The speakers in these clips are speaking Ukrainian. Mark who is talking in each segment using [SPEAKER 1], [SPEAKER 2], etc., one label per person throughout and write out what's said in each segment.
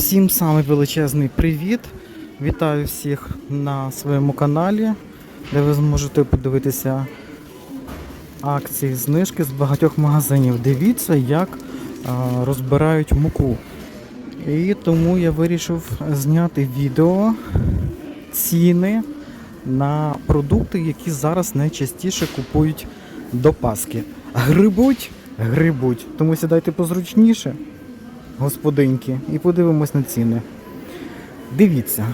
[SPEAKER 1] Всім самий величезний привіт. Вітаю всіх на своєму каналі, де ви зможете подивитися акції знижки з багатьох магазинів. Дивіться, як розбирають муку. І тому я вирішив зняти відео ціни на продукти, які зараз найчастіше купують до Паски. Грибуть, грибуть. Тому сідайте позручніше господинки, і подивимось на ціни. Дивіться,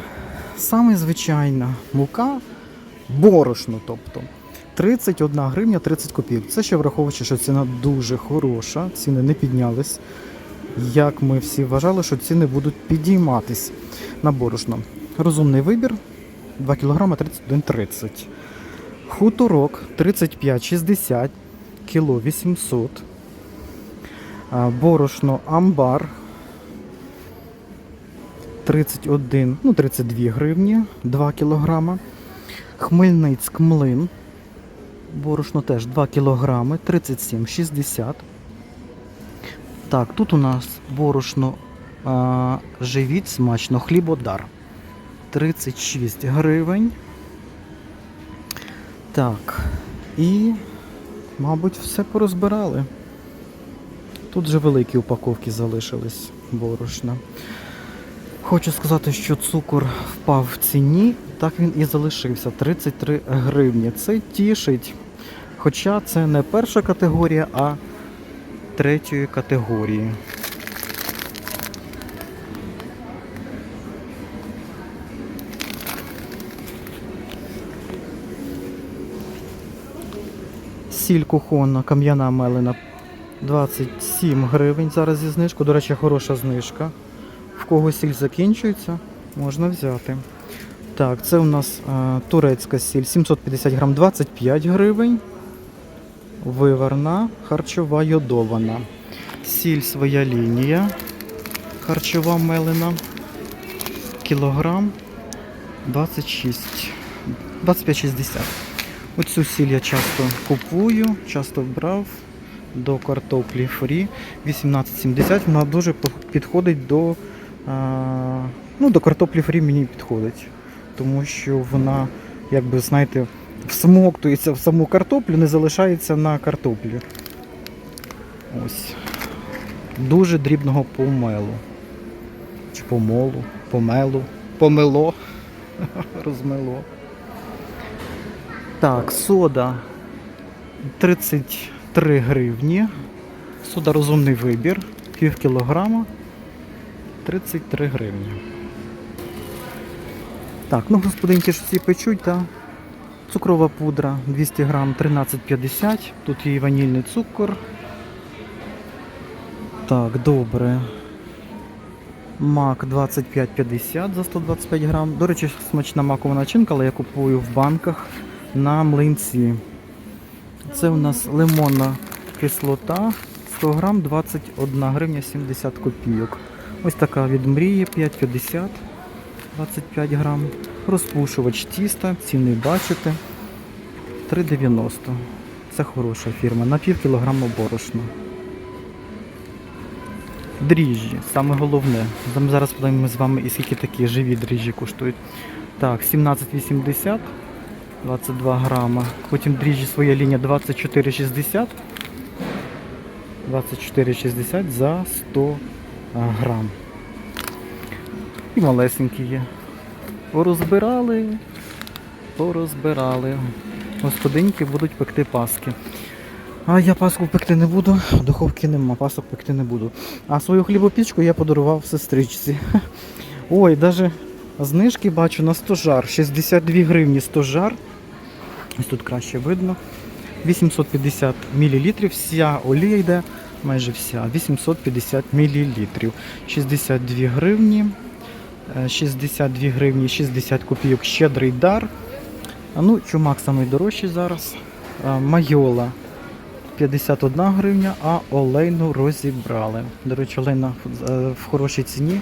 [SPEAKER 1] саме звичайна мука, борошно, тобто 31 гривня 30 копійок. Це ще враховуючи, що ціна дуже хороша, ціни не піднялись. Як ми всі вважали, що ціни будуть підійматись на борошно. Розумний вибір 2 кг 31,30. Хуторок 35,60 кіло 800. Борошно амбар 31, ну 32 гривні, 2 кілограма. Хмельницьк млин. Борошно теж 2 кілограми, 37,60. Так, тут у нас борошно а, живіть смачно, хлібодар. 36 гривень. Так. І, мабуть, все порозбирали. Тут же великі упаковки залишились борошна. Хочу сказати, що цукор впав в ціні, так він і залишився 33 гривні. Це тішить. Хоча це не перша категорія, а третьої категорії. Сіль кухонна, кам'яна мелена 27 гривень зараз зі знижкою. До речі, хороша знижка. В кого сіль закінчується, можна взяти. Так, це у нас е, турецька сіль 750 грам 25 гривень. Виварна, харчова йодована. Сіль своя лінія. Харчова мелена. Кілограм 26. 25,60. Оцю сіль я часто купую, часто брав до картоплі фрі 18,70. Вона дуже підходить до, ну, до картоплі фрі мені підходить. Тому що вона, якби, знаєте, всмоктується в саму картоплю, не залишається на картоплі. Ось. Дуже дрібного помелу. Чи помолу, помелу, помело, розмело. Так, сода 33 гривні. Сода розумний вибір. Пів кілограма 33 гривні. Так, ну господинки ж всі печуть, та цукрова пудра 200 грам 13,50. Тут і ванільний цукор. Так, добре. Мак 25,50 за 125 грам. До речі, смачна макова начинка, але я купую в банках на млинці. Це у нас лимонна кислота 100 грам 21 гривня 70 копійок. Ось така від мрії 5,50 25 грам. Розпушувач тіста, ціни бачите. 3,90. Це хороша фірма. На пів кілограма борошна. Дріжджі, саме головне. Зараз подивимося з вами і скільки такі живі дріжджі коштують. Так, 17,80, 22 грама. Потім дріжджі своя лінія 24,60. 24,60 за 100 грам. І малесенькі є. Порозбирали, порозбирали. Господинки будуть пекти паски. А я паску пекти не буду, духовки нема, пасок пекти не буду. А свою хлібопічку я подарував сестричці. Ой, навіть знижки бачу на стожар. 62 гривні стожар. Ось тут краще видно. 850 мл. Вся олія йде, майже вся. 850 мл. 62 гривні. Е, 62 гривні 60 копійок щедрий дар. Ну, чумак найдорожчий зараз. Майола 51 гривня, а олейну розібрали. До речі, олейна е, в хорошій ціні.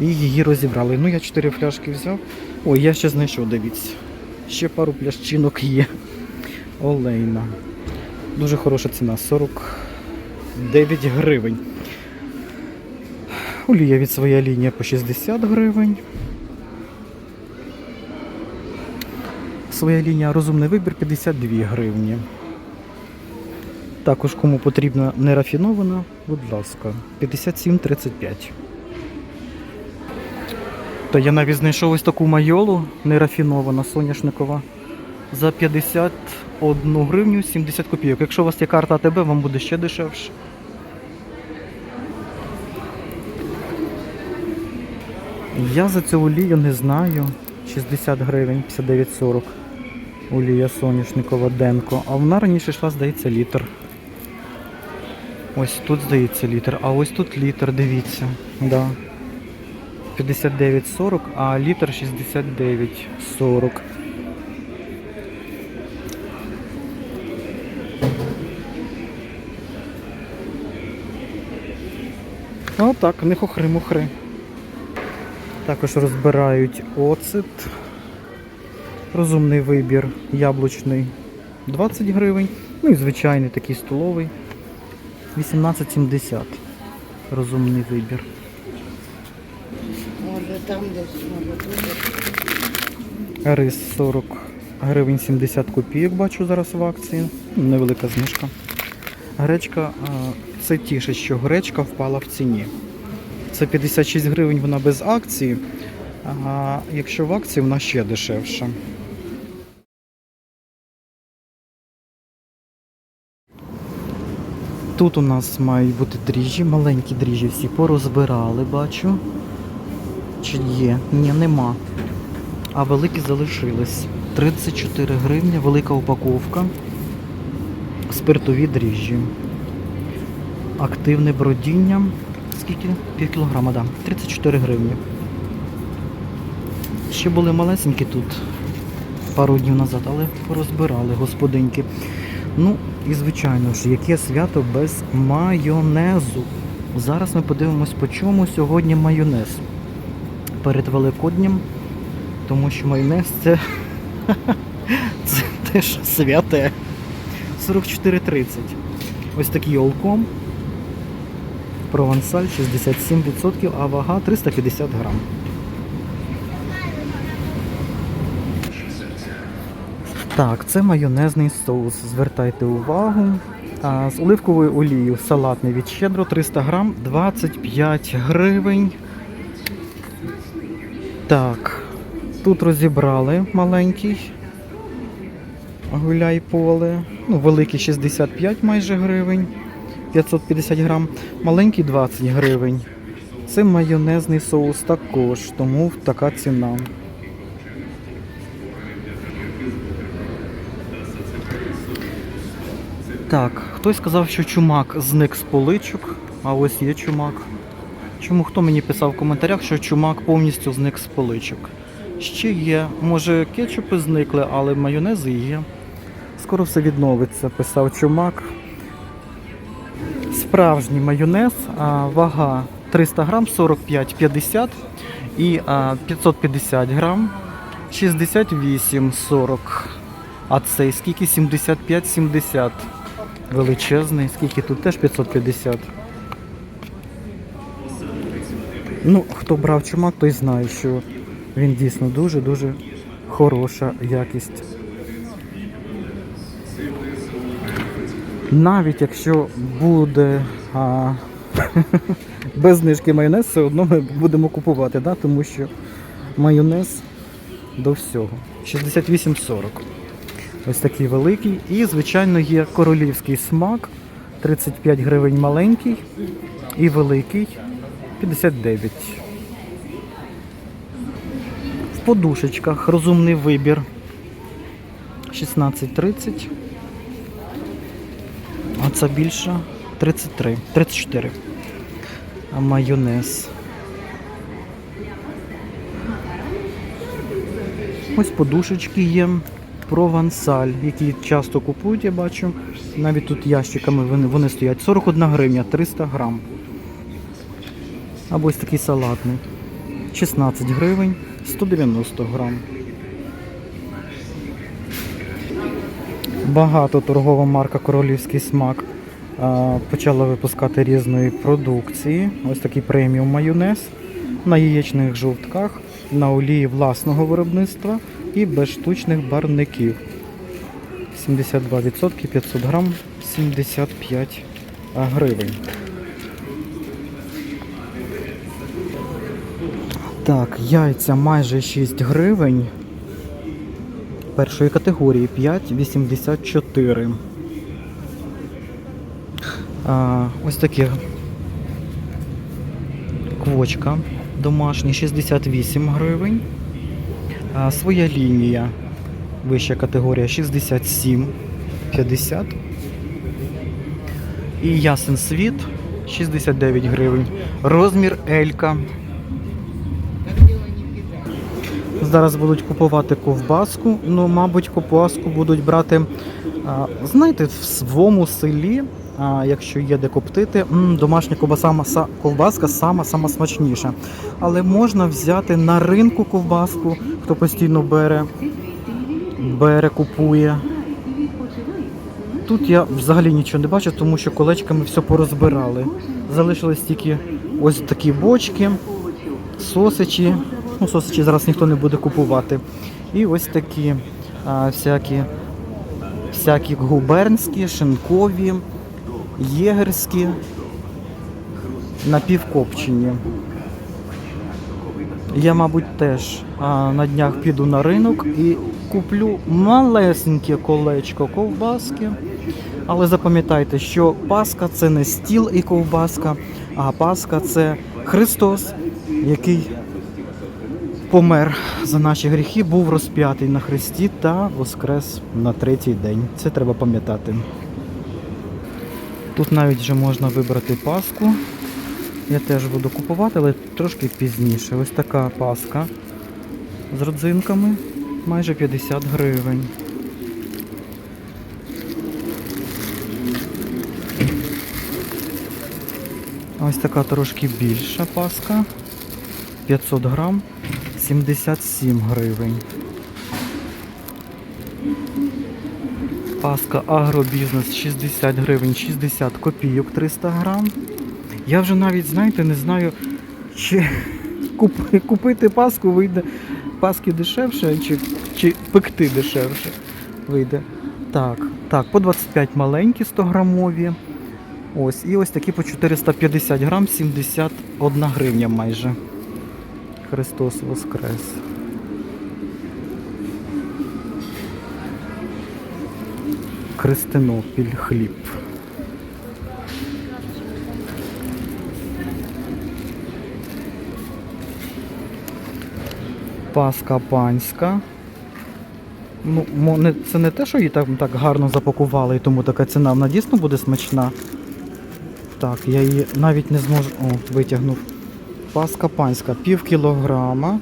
[SPEAKER 1] І її розібрали. Ну, я 4 фляшки взяв. Ой, я ще знайшов, дивіться. Ще пару пляшчинок є. Олейна. Дуже хороша ціна 49 гривень. Олія від своя лінія по 60 гривень. Своя лінія розумний вибір 52 гривні. Також кому потрібна нерафінована, будь ласка, 57,35. То я навіть знайшов ось таку майолу нерафінована соняшникова за 51 гривню 70 копійок. Якщо у вас є карта АТБ, вам буде ще дешевше. Я за цю олію не знаю. 60 гривень, 59,40. Олія соняшникова Денко. А вона раніше йшла, здається, літр. Ось тут здається літр, а ось тут літр, дивіться. Да. 59,40, а літр 69,40. Отак, не хохри-мухри. Також розбирають оцет. Розумний вибір яблучний 20 гривень. Ну і звичайний такий столовий 18,70. Розумний вибір.
[SPEAKER 2] Там тут.
[SPEAKER 1] Рис 40 гривень 70 копійок, бачу зараз в акції. Невелика знижка. Гречка, це тішить, що гречка впала в ціні. Це 56 гривень вона без акції, а якщо в акції вона ще дешевша. Тут у нас мають бути дріжджі, маленькі дріжджі всі порозбирали, бачу. Чи є? Ні, нема. А великі залишились. 34 гривні, велика упаковка. Спиртові дріжджі. Активне бродіння. Скільки? Пів кілограма, да. 34 гривні. Ще були малесенькі тут пару днів назад, але порозбирали господинки. Ну, і звичайно ж, яке свято без майонезу. Зараз ми подивимось, по чому сьогодні майонез. Перед Великоднем, тому що майонез це, це теж святе. 44,30. Ось такий олком. Провансаль 67%, а вага 350 грам. Так, це майонезний соус. Звертайте увагу. А, з оливковою олією салатний від щедро 300 грам 25 гривень. Так, тут розібрали маленький. Гуляй поле. Ну, великий 65 майже гривень. 550 грам. Маленький 20 гривень. Це майонезний соус також, тому така ціна. Так, хтось сказав, що чумак зник з поличок, а ось є чумак. Чому хто мені писав в коментарях, що чумак повністю зник з поличок? Ще є. Може кетчупи зникли, але майонези є. Скоро все відновиться, писав чумак. Справжній майонез, вага 300 грам 45,50 і а, 550 грам 68,40. А цей скільки? 75,70. Величезний, скільки тут теж 550. Ну, хто брав чумак, той знає, що він дійсно дуже-дуже хороша якість. Навіть якщо буде а, без знижки майонез, все одно ми будемо купувати, да? тому що майонез до всього. 68,40. Ось такий великий. І, звичайно, є королівський смак. 35 гривень маленький і великий 59. В подушечках розумний вибір 16,30. А це більше 33, 34. А майонез. Ось подушечки є. Провансаль, які часто купують, я бачу. Навіть тут ящиками вони, вони стоять. 41 гривня, 300 грам. Або ось такий салатний. 16 гривень, 190 грам. Багато торгова марка Королівський смак. почала випускати різної продукції. Ось такий преміум майонез на яєчних жовтках, на олії власного виробництва і без штучних барвників. 72% 500 грам 75 гривень. Так, яйця майже 6 гривень. Першої категорії 5,84. Ось такі квочка домашня 68 гривень. А, своя лінія. Вища категорія 67,50. І ясен світ 69 гривень. Розмір Елька. Зараз будуть купувати ковбаску. Ну, мабуть, ковбаску будуть брати, знаєте, в своєму селі, якщо є де коптити, домашня ковбаса, ковбаска сама, сама смачніша. Але можна взяти на ринку ковбаску, хто постійно бере, бере, купує. Тут я взагалі нічого не бачу, тому що колечками все порозбирали. Залишились тільки ось такі бочки, сосичі. Ну, сосичі зараз ніхто не буде купувати. І ось такі а, всякі, всякі губернські, шинкові, єгерські, напівкопчені. Я, мабуть, теж а, на днях піду на ринок і куплю малесеньке колечко ковбаски. Але запам'ятайте, що Пасха це не стіл і ковбаска, а Пасха це Христос, який помер за наші гріхи, був розп'ятий на хресті та воскрес на третій день. Це треба пам'ятати. Тут навіть вже можна вибрати паску. Я теж буду купувати, але трошки пізніше. Ось така паска з родзинками, майже 50 гривень. Ось така трошки більша паска. 500 грам, 77 гривень. Паска агробізнес 60 гривень, 60 копійок 300 грам. Я вже навіть, знаєте, не знаю, чи купити паску вийде паски дешевше, чи, чи пекти дешевше вийде. Так, так, по 25 маленькі 100 грамові. Ось, і ось такі по 450 грам, 71 гривня майже. Христос Воскрес. Христинопіль хліб. Паска панська. Ну, це не те, що її так, так гарно запакували, і тому така ціна. Вона дійсно буде смачна. Так, я її навіть не зможу. О, витягнув. Паска панська, пів кілограма.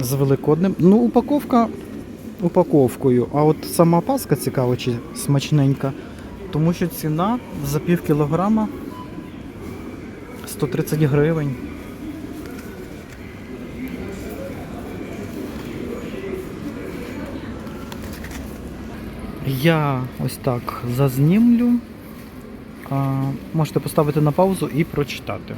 [SPEAKER 1] З великодним. Ну, упаковка упаковкою. А от сама паска цікава чи смачненька. Тому що ціна за пів кілограма 130 гривень. Я ось так зазнімлю. Можете поставити на паузу і прочитати.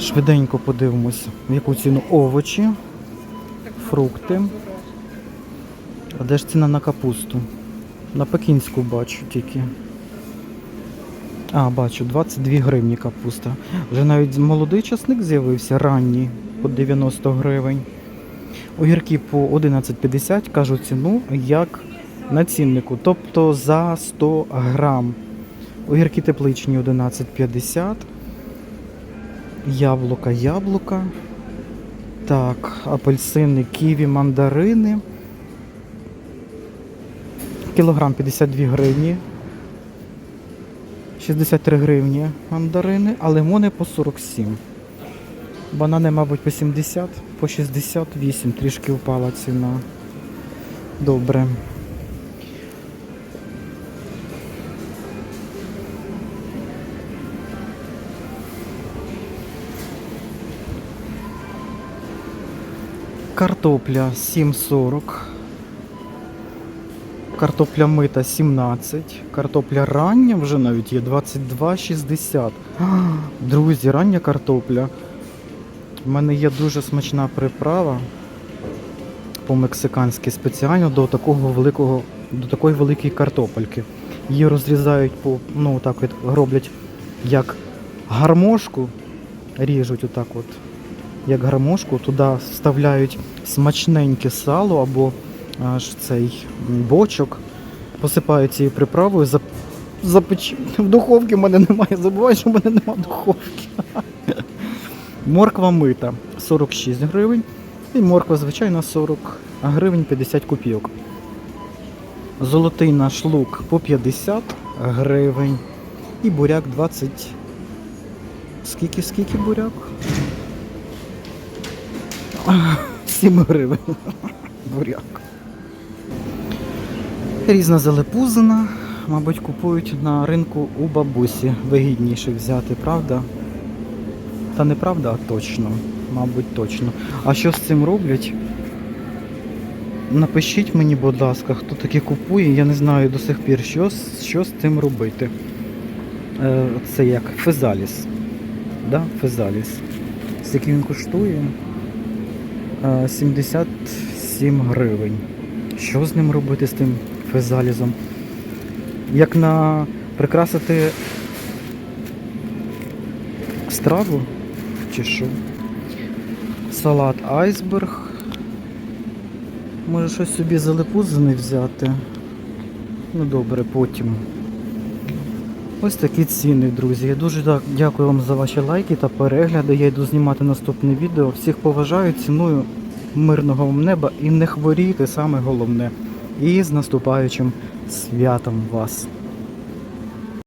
[SPEAKER 1] Швиденько подивимось, в яку ціну овочі, фрукти. А де ж ціна на капусту? На пекінську бачу тільки. А, бачу, 22 гривні капуста. Вже навіть молодий часник з'явився ранній по 90 гривень. Огірки по 11,50 кажу ціну як на ціннику, тобто за 100 грам. Огірки тепличні 11,50. Яблука, яблука. Так, апельсини, ківі, мандарини. Кілограм 52 гривні. 63 гривні мандарини, а лимони по 47. Банани, мабуть, по 70, по 68 трішки впала ціна. Добре. Картопля 7,40. Картопля мита 17. Картопля рання вже навіть є 22,60. Друзі, рання картопля. У мене є дуже смачна приправа по-мексиканськи спеціально до такого великого, до такої великої картопельки. Її розрізають по, ну так от роблять як гармошку, ріжуть отак от, як гармошку, туди вставляють смачненьке сало або аж цей бочок, посипають цією приправою, зап... запеч... в духовці в мене немає, забуваю, що в мене немає духовки. Морква мита 46 гривень. І морква, звичайно, 40 гривень 50 копійок. Золотий наш лук по 50 гривень. І буряк 20. Скільки, скільки буряк? 7 гривень. Буряк. Різна залепузина. Мабуть, купують на ринку у бабусі. Вигідніше взяти, правда? Та неправда, а точно. Мабуть, точно. А що з цим роблять? Напишіть мені, будь ласка, хто таке купує, я не знаю до сих пір, що, що з цим робити. Е, це як фезаліс. Да? Фезаліс. Скільки він коштує? Е, 77 гривень. Що з ним робити з тим фезалізом? Як на прикрасити страву? Чи що? Салат айсберг. Може щось собі залепузене взяти. Ну добре, потім. Ось такі ціни, друзі. Я дуже дякую вам за ваші лайки та перегляди. Я йду знімати наступне відео. Всіх поважаю, ціную мирного вам неба і не хворійте, саме головне. І з наступаючим святом вас.